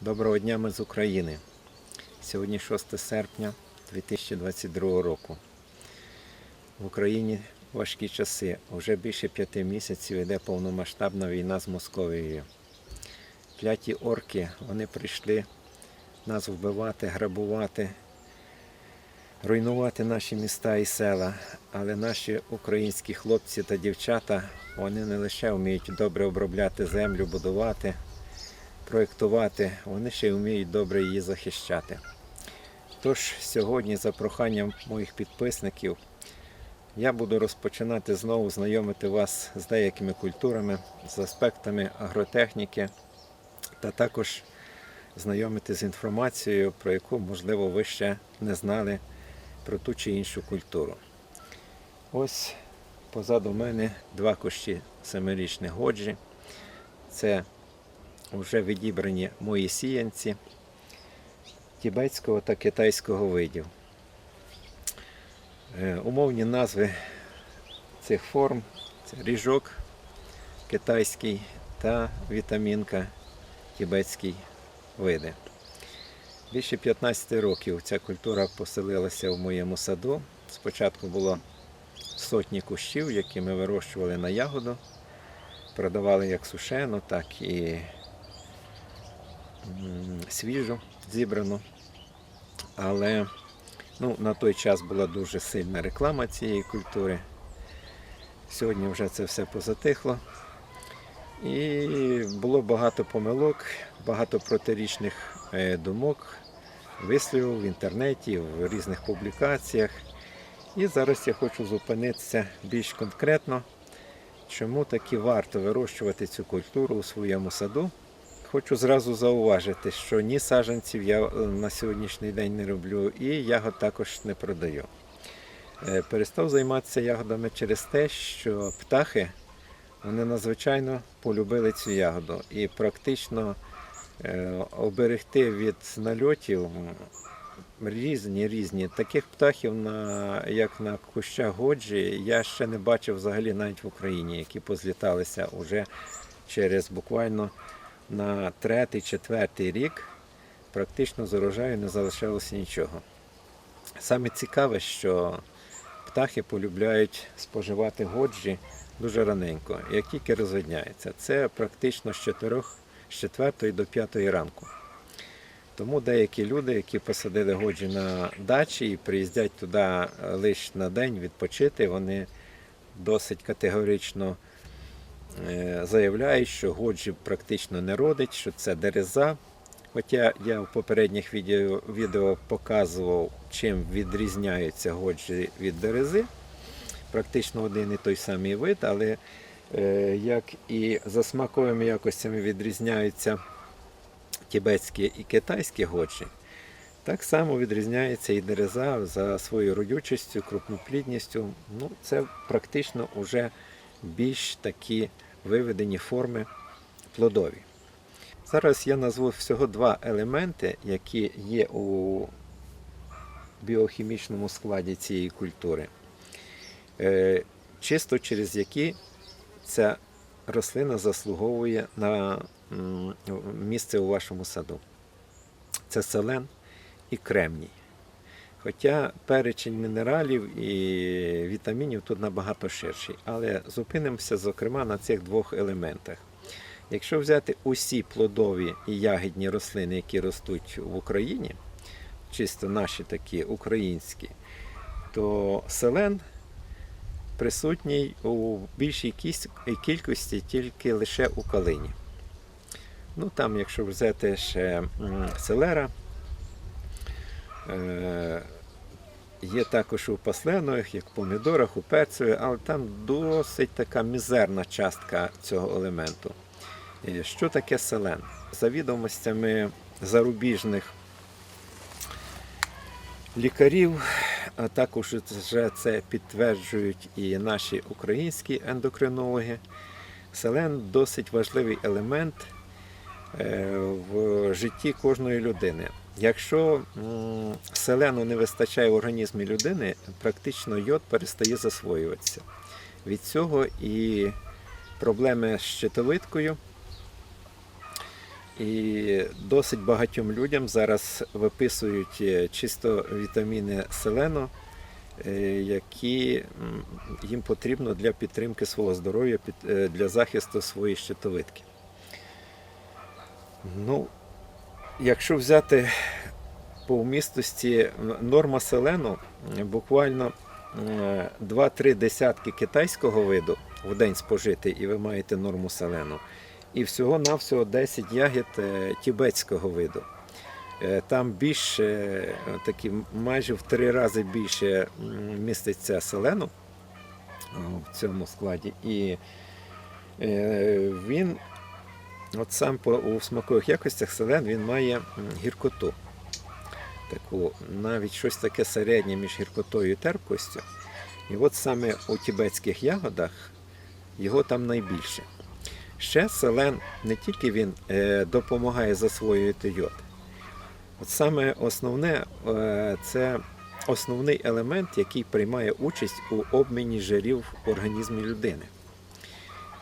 Доброго дня ми з України. Сьогодні 6 серпня 2022 року. В Україні важкі часи. Уже більше п'яти місяців йде повномасштабна війна з Московією. Кляті орки вони прийшли нас вбивати, грабувати, руйнувати наші міста і села. Але наші українські хлопці та дівчата вони не лише вміють добре обробляти землю, будувати проєктувати, вони ще й вміють добре її захищати. Тож сьогодні, за проханням моїх підписників, я буду розпочинати знову знайомити вас з деякими культурами, з аспектами агротехніки та також знайомити з інформацією, про яку, можливо, ви ще не знали про ту чи іншу культуру. Ось позаду мене два кущі семирічних годжі. Це вже відібрані мої сіянці тібетського та китайського видів. Е, Умовні назви цих форм це ріжок китайський та вітамінка тібетський види. Більше 15 років ця культура поселилася в моєму саду. Спочатку було сотні кущів, які ми вирощували на ягоду, продавали як сушену, так і м, свіжу, зібрану. Але ну, на той час була дуже сильна реклама цієї культури. Сьогодні вже це все позатихло. І було багато помилок, багато протирічних е, думок, висловів в інтернеті, в різних публікаціях. І зараз я хочу зупинитися більш конкретно, чому таки варто вирощувати цю культуру у своєму саду. Хочу зразу зауважити, що ні саджанців я е, на сьогоднішній день не роблю, і ягод також не продаю. Е, Перестав займатися ягодами через те, що птахи вони надзвичайно полюбили цю ягоду. І практично е, оберегти від нальотів різні різні. Таких птахів, на, як на кущах годжі, я ще не бачив взагалі навіть в Україні, які позліталися уже через буквально на третій, четвертий рік практично з урожаю не залишалося нічого. Саме цікаве, що птахи полюбляють споживати годжі дуже раненько, як тільки розвидняється. Це практично з 4, з 4 до 5 ранку. Тому деякі люди, які посадили годжі на дачі і приїздять туди лише на день відпочити, вони досить категорично заявляють, що годжі практично не родить, що це дереза. Хоча я в попередніх відео, відео показував, чим відрізняються годжі від дерези. Практично один і той самий вид, але е, як і за смаковими якостями відрізняються тібетські і китайські годжі, так само відрізняється і дереза за своєю родючістю, крупноплідністю. Ну, це практично вже більш такі виведені форми плодові. Зараз я назву всього два елементи, які є у біохімічному складі цієї культури, Е, чисто через які ця рослина заслуговує на місце у вашому саду. Це селен і кремній. Хоча перечень мінералів і вітамінів тут набагато ширший. Але зупинимося, зокрема, на цих двох елементах. Якщо взяти усі плодові і ягідні рослини, які ростуть в Україні, чисто наші такі українські, то селен присутній у більшій кількості тільки лише у калині. Ну там, якщо взяти ще селера, е, є також у пасленових, як в помідорах, у перцеві, але там досить така мізерна частка цього елементу. Е, Що таке селен? За відомостями зарубіжних лікарів, а також вже це підтверджують і наші українські ендокринологи. Селен досить важливий елемент е, в житті кожної людини. Якщо селену не вистачає в організмі людини, практично йод перестає засвоюватися. Від цього і проблеми з щитовидкою, І досить багатьом людям зараз виписують е, чисто вітаміни селену, е, які їм потрібно для підтримки свого здоров'я, е, для захисту своєї щитовидки. Ну, якщо взяти по вмістості норма селену, буквально е, 2-3 десятки китайського виду в день спожити, і ви маєте норму селену. І всього-навсього 10 ягід е, тібетського виду. Е, Там більше, е, такі майже в три рази більше міститься селену в цьому складі. І е, він, от сам по у смакових якостях селен, він має гіркоту. Таку, навіть щось таке середнє між гіркотою і терпкостю. І от саме у тібетських ягодах його там найбільше. Ще селен не тільки він е, допомагає засвоювати йод. От саме основне е, це основний елемент, який приймає участь у обміні жирів в організмі людини.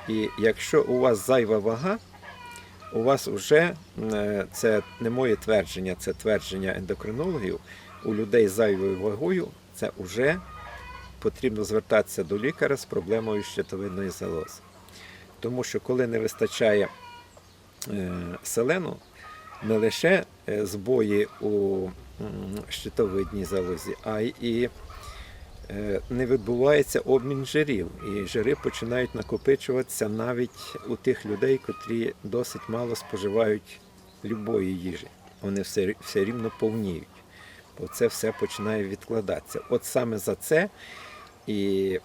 І якщо у вас зайва вага, у вас вже е, це не моє твердження, це твердження ендокринологів. У людей з зайвою вагою це вже потрібно звертатися до лікаря з проблемою щитовидної залози. Тому що коли не вистачає е, селену, не лише е, збої у щитовидній залозі, а й не відбувається обмін жирів. І жири починають накопичуватися навіть у тих людей, котрі досить мало споживають любої їжі. Вони все, все рівно повніють, бо це все починає відкладатися. От саме за це і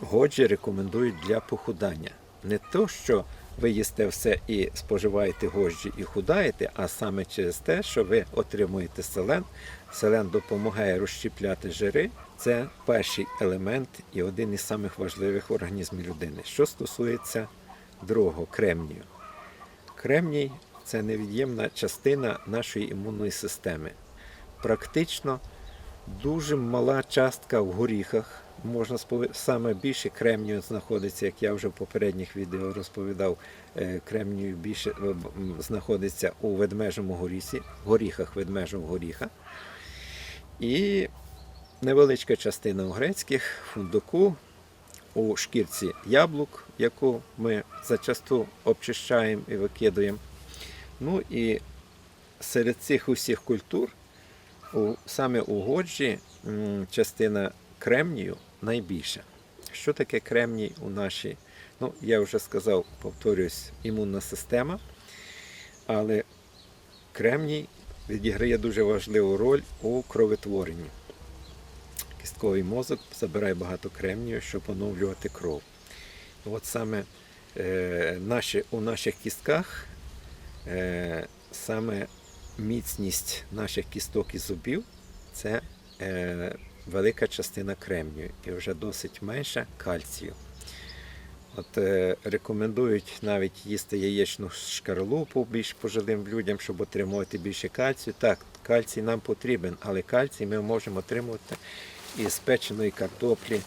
годжі рекомендують для похудання. Не то, що ви їсте все і споживаєте гожджі і худаєте, а саме через те, що ви отримуєте селен. Селен допомагає розщіпляти жири. Це перший елемент і один із самих важливих в організмі людини. Що стосується другого кремнію. Кремній це невід'ємна частина нашої імунної системи. Практично дуже мала частка в горіхах. Можна спови- саме більше кремнію знаходиться, як я вже в попередніх відео розповідав, е, кремнію більше е, знаходиться у ведмежому горісі, горіхах ведмежого горіха. І невеличка частина у грецьких, фундуку, у шкірці яблук, яку ми зачасту обчищаємо і викидуємо. Ну і серед цих усіх культур у, саме у годжі частина кремнію найбільша. Що таке кремній у нашій? Ну, я вже сказав, повторюсь, імунна система, але кремній відіграє дуже важливу роль у кроветворенні. Кістковий мозок забирає багато кремнію, щоб оновлювати кров. От саме е, наші, у наших кістках е, саме міцність наших кісток і зубів це е, велика частина кремнію і вже досить менша кальцію. От е, рекомендують навіть їсти яєчну шкарлупу більш пожилим людям, щоб отримувати більше кальцію. Так, кальцій нам потрібен, але кальцій ми можемо отримувати із печеної картоплі,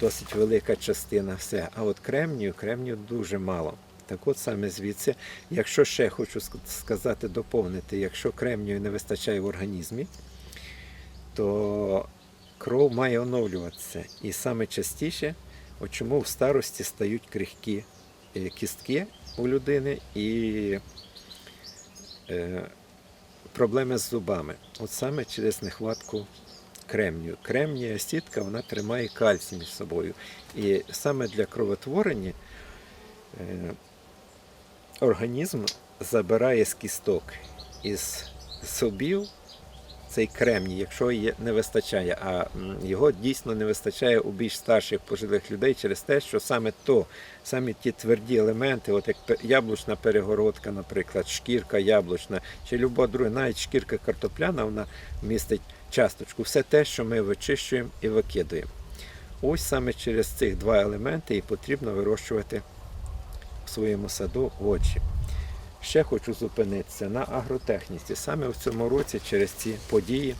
досить велика частина все. А от кремнію, кремнію дуже мало. Так от саме звідси, якщо ще хочу сказати, доповнити, якщо кремнію не вистачає в організмі, то кров має оновлюватися. І саме частіше, чому в старості стають крихкі е, кістки у людини і е, проблеми з зубами. От саме через нехватку кремнію. Кремнія сітка вона тримає кальцій між собою. І саме для кровотворення е, організм забирає з кісток із зубів цей кремній, якщо є, не вистачає, а його дійсно не вистачає у більш старших пожилих людей через те, що саме то, саме ті тверді елементи, от як яблучна перегородка, наприклад, шкірка яблучна, чи люба друга, навіть шкірка картопляна, вона містить часточку, все те, що ми вичищуємо і викидуємо. Ось саме через цих два елементи і потрібно вирощувати в своєму саду очі. Ще хочу зупинитися на агротехніці. Саме в цьому році через ці події,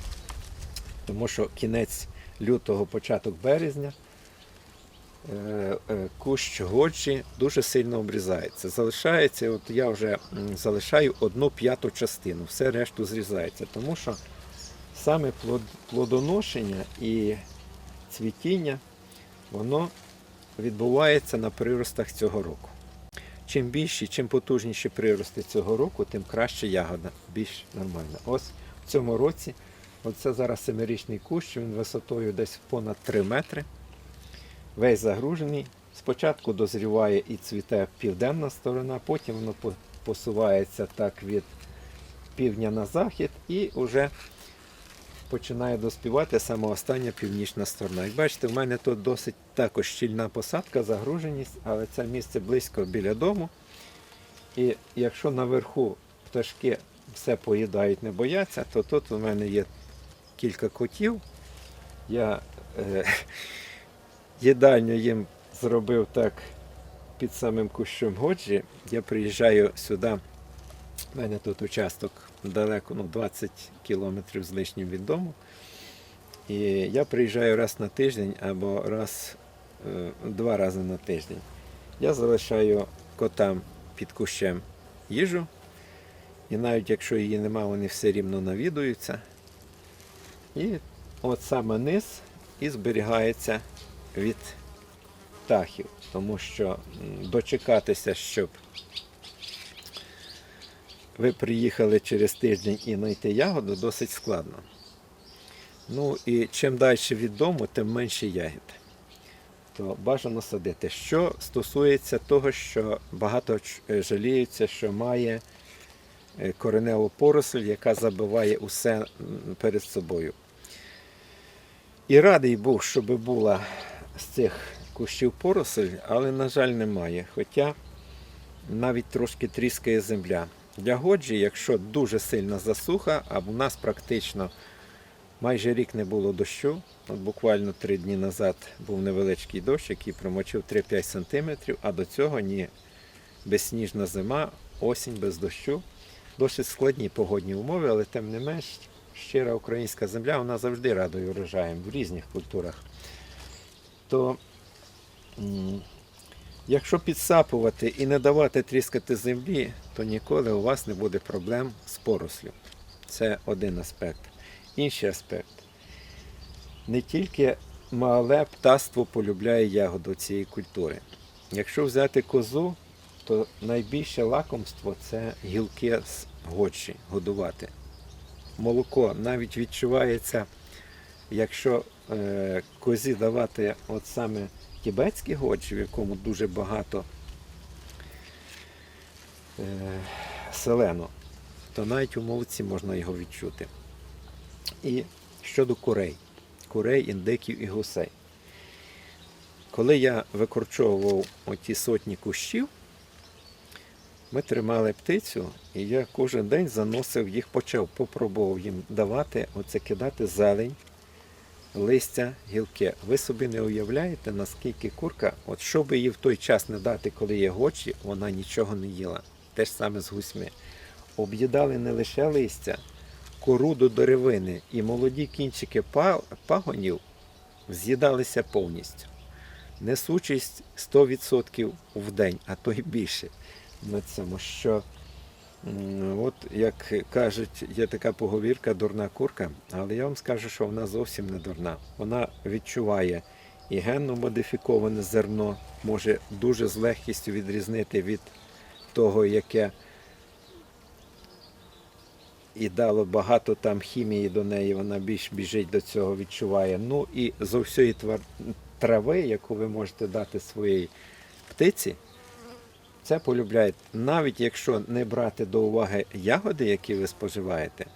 тому що кінець лютого, початок березня е, е, кущ годжі дуже сильно обрізається. Залишається, от я вже залишаю одну п'яту частину, все решту зрізається, тому що саме плодоношення і цвітіння, воно відбувається на приростах цього року. Чим більші, чим потужніші прирости цього року, тим краще ягода, більш нормальна. Ось в цьому році, оце зараз семирічний кущ, він висотою десь понад 3 метри. Весь загружений. Спочатку дозріває і цвіте південна сторона, потім воно посувається так від півдня на захід і вже починає доспівати саме остання північна сторона. Як бачите, в мене тут досить також щільна посадка, загруженість, але це місце близько біля дому. І якщо наверху пташки все поїдають, не бояться, то тут у мене є кілька котів. Я е, їдальню їм зробив так під самим кущом Годжі. Я приїжджаю сюди. У мене тут участок далеко, ну 20 кілометрів з лишнім від дому. І я приїжджаю раз на тиждень або раз, е, два рази на тиждень. Я залишаю котам під кущем їжу. І навіть якщо її нема, вони все рівно навідуються. І от саме низ і зберігається від птахів, тому що дочекатися, щоб ви приїхали через тиждень і знайти ягоду, досить складно. Ну і чим далі від дому, тим менше ягід. То бажано садити. Що стосується того, що багато е, жаліються, що має е, кореневу поросль, яка забиває усе перед собою. І радий був, щоб була з цих кущів поросль, але, на жаль, немає. Хоча навіть трошки тріскає земля. Для годжі, якщо дуже сильна засуха, а в нас практично майже рік не було дощу, от буквально три дні назад був невеличкий дощ, який промочив 3-5 см, а до цього ні безсніжна зима, осінь без дощу. Досить складні погодні умови, але тим не менш щира українська земля вона завжди радує урожаєм в різних культурах. То Якщо підсапувати і не давати тріскати землі, то ніколи у вас не буде проблем з порослю. Це один аспект. Інший аспект. Не тільки мале птаство полюбляє ягоду цієї культури. Якщо взяти козу, то найбільше лакомство це гілки з гочі годувати. Молоко навіть відчувається, якщо е, козі давати от саме тібетські годжі, в якому дуже багато е, селену, то навіть у молоці можна його відчути. І щодо курей, курей, індиків і гусей. Коли я викорчовував оті сотні кущів, ми тримали птицю, і я кожен день заносив їх, почав, попробував їм давати, оце кидати зелень, листя, гілки. Ви собі не уявляєте, наскільки курка, от що би в той час не дати, коли є гочі, вона нічого не їла. Те ж саме з гусьми. Об'їдали не лише листя, кору до деревини і молоді кінчики пагонів з'їдалися повністю. Несучість 100% в день, а то й більше на цьому. Що от як кажуть, є така поговірка дурна курка, але я вам скажу, що вона зовсім не дурна. Вона відчуває і генно модифіковане зерно, може дуже з легкістю відрізнити від того, яке і дало багато там хімії до неї, вона більш біжить до цього, відчуває. Ну і з усієї трави, яку ви можете дати своїй птиці, це полюбляють. Навіть якщо не брати до уваги ягоди, які ви споживаєте,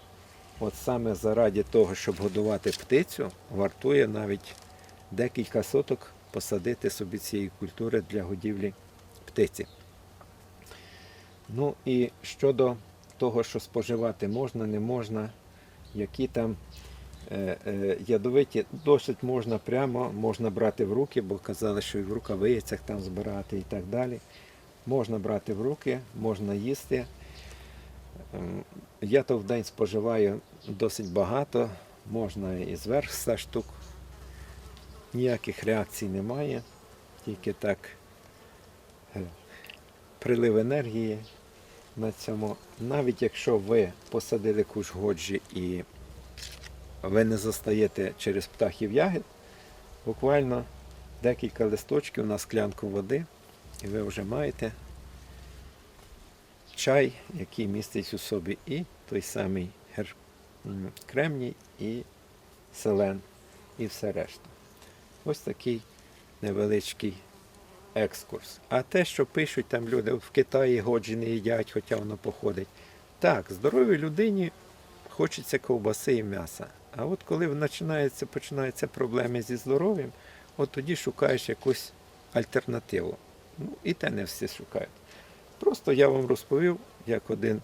от саме заради того, щоб годувати птицю, вартує навіть декілька соток посадити собі цієї культури для годівлі птиці. Ну і щодо того, що споживати можна, не можна, які там е, е, ядовиті, досить можна прямо, можна брати в руки, бо казали, що і в рукавицях там збирати і так далі. Можна брати в руки, можна їсти. Ем, Я то в день споживаю досить багато, можна і зверх 100 штук. Ніяких реакцій немає. тільки так е, прилив енергії на цьому. Навіть якщо ви посадили куш годжі і ви не застаєте через птахів ягід, буквально декілька листочків на склянку води, і ви вже маєте чай, який містить у собі і той самий гер... кремній, і селен, і все решта. Ось такий невеличкий екскурс. А те, що пишуть там люди, в Китаї годжі не їдять, хоча воно походить. Так, здоровій людині хочеться ковбаси і м'яса. А от коли починаються, починаються проблеми зі здоров'ям, от тоді шукаєш якусь альтернативу. Ну, і те не всі шукають. Просто я вам розповів як один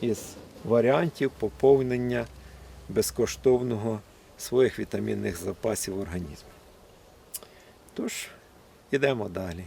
із варіантів поповнення безкоштовного своїх вітамінних запасів в організмі. Тож, ідемо далі.